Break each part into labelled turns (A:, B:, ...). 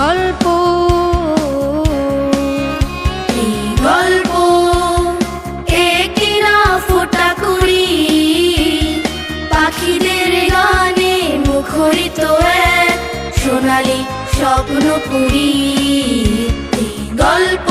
A: গল্প। এই গল্প
B: একটি ফোটা কুড়ি। পাখিদের গানে মুখরিত সোনালি স্বপ্নপুরী গল্প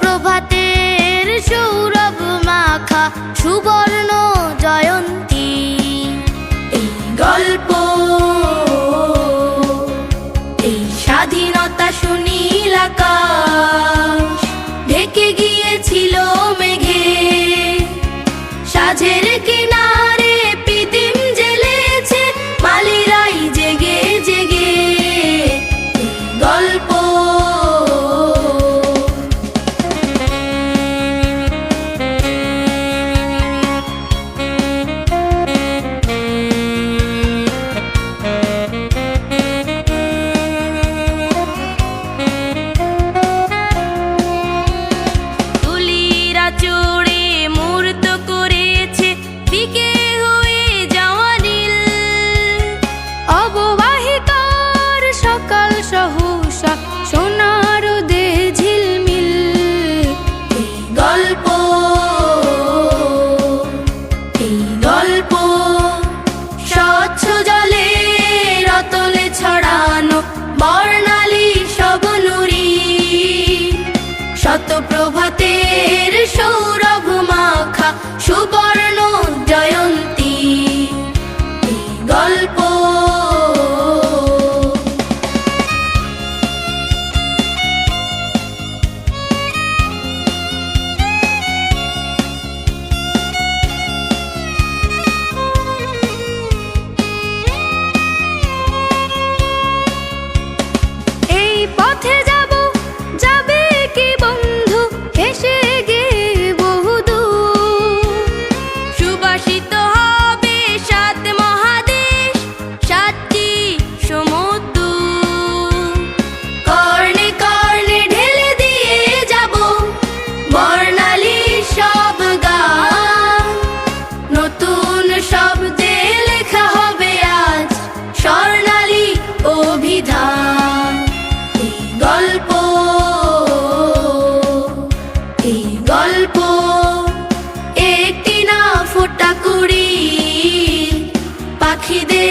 B: প্রভাতের সৌরভ মাখা সুবর্ণ জয়ন্ত।
A: শত প্রভাতের সৌরভ মাখা সুবর্ণ জয়ন্ত।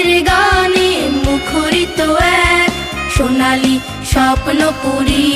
A: তাদের গানে মুখরিত এক সোনালি স্বপ্নপুরী